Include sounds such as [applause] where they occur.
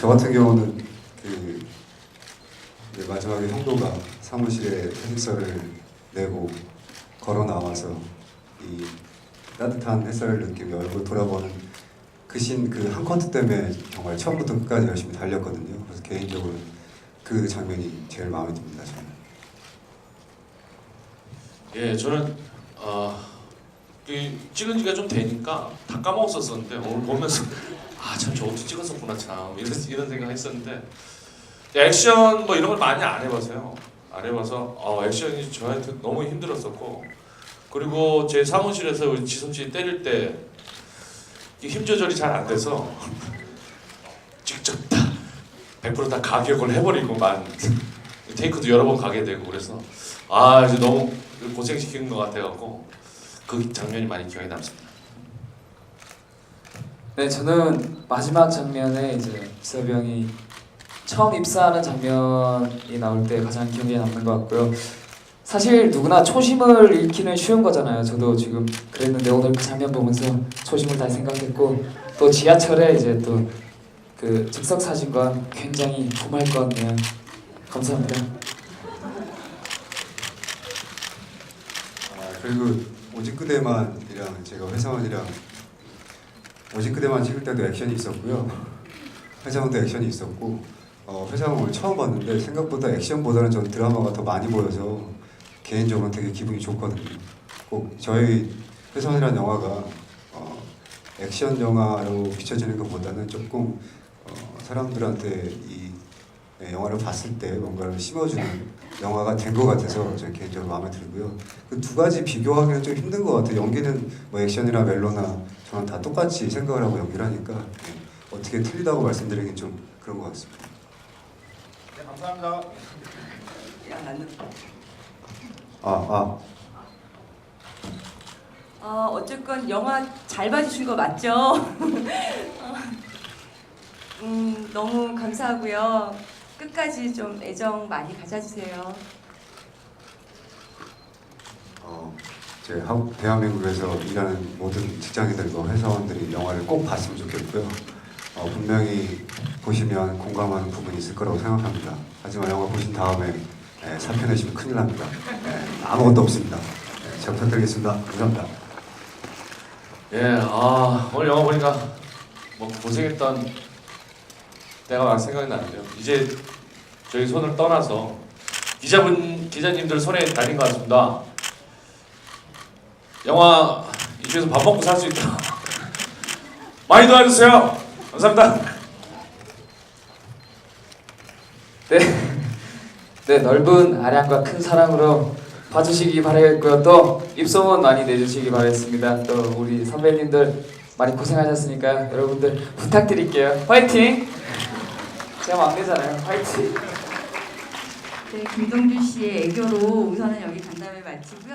저 같은 경우는 그 마지막에 형도가 사무실에 회식서를 내고 걸어 나와서 이 따뜻한 햇살을 느끼며 얼굴 돌아보는 그신 그한 커트 때문에 정말 처음부터 끝까지 열심히 달렸거든요. 그래서 개인적으로 그 장면이 제일 마음에 듭니다. 저는. 예, 저는 어, 그 찍은 지가 좀 되니까 다 까먹었었는데 오늘 보면서 [laughs] 아 참 저것도 찍었었구나 참 이런 이런 생각 했었는데 액션 뭐 이런 걸 많이 안 해봐서요. 안 해봐서 어, 액션이 저한테 너무 힘들었었고 그리고 제 사무실에서 우리 지선 씨 때릴 때 힘 조절이 잘 안 돼서 [laughs] 직접 다 100%다 가격을 해버리고만 [laughs] 테이크도 여러 번 가게 되고 그래서 아 이제 너무 고생시키는 것 같아갖고 그 장면이 많이 기억에 남습니다. 네, 저는 마지막 장면에 이제 기섭이 형이 처음 입사하는 장면이 나올 때 가장 기억에 남는 것 같고요. 사실 누구나 초심을 잃기는 쉬운 거잖아요. 저도 지금 그랬는데 오늘 그 장면 보면서 초심을 다시 생각했고 또 지하철에 이제 또 그 즉석 사진과 굉장히 고마울 것 같네요. 감사합니다. 아, 그리고 오직 그대만이랑 제가 회사원이랑 오직 그대만 찍을 때도 액션이 있었고요. 회사원도 액션이 있었고 어, 회사원 오늘 처음 봤는데 생각보다 액션보다는 전 드라마가 더 많이 보여서 개인적으로 되게 기분이 좋거든요. 꼭 저희 회사원이라는 영화가 어, 액션 영화로 비춰지는 것보다는 조금 어, 사람들한테 이 네, 영화를 봤을 때 뭔가를 심어주는 영화가 된 것 같아서 저 개인적으로 마음에 들고요. 그 두 가지 비교하기는 좀 힘든 것 같아요. 연기는 뭐 액션이나 멜로나 저는 다 똑같이 생각을 하고 연기를 하니까 네, 어떻게 틀리다고 말씀드리긴 좀 그런 것 같습니다. 네, 감사합니다. 야, 나는 아, 아, 어, 어쨌건 영화 잘 봐주신 거 맞죠? [laughs] 어, 음, 너무 감사하고요. 끝까지 좀 애정 많이 가져주세요. 어, 제 한국 대한민국에서 일하는 모든 직장인들과 회사원들이 영화를 꼭 봤으면 좋겠고요. 어, 분명히 보시면 공감하는 부분이 있을 거라고 생각합니다. 하지만 영화 보신 다음에 예, 살펴내시면 큰일 납니다. 예, 아무것도 없습니다. 예, 잘 부탁드리겠습니다. 감사합니다. 예, 아 오늘 영화 보니까 뭐 고생했던 때가 막 생각이 나는데요. 이제 저희 손을 떠나서 기자분 기자님들 손에 달린 것 같습니다. 영화 이쪽에서 밥 먹고 살 수 있다. [laughs] 많이 도와주세요. 감사합니다. 네, 네 넓은 아량과 큰 사랑으로 봐주시기 바라겠고요. 또 입소문 많이 내주시기 바라겠습니다. 또 우리 선배님들 많이 고생하셨으니까 여러분들 부탁드릴게요. 화이팅! 제가 막내잖아요. 화이팅! 네, 김동준 씨의 애교로 우선은 여기 간담회 마치고요.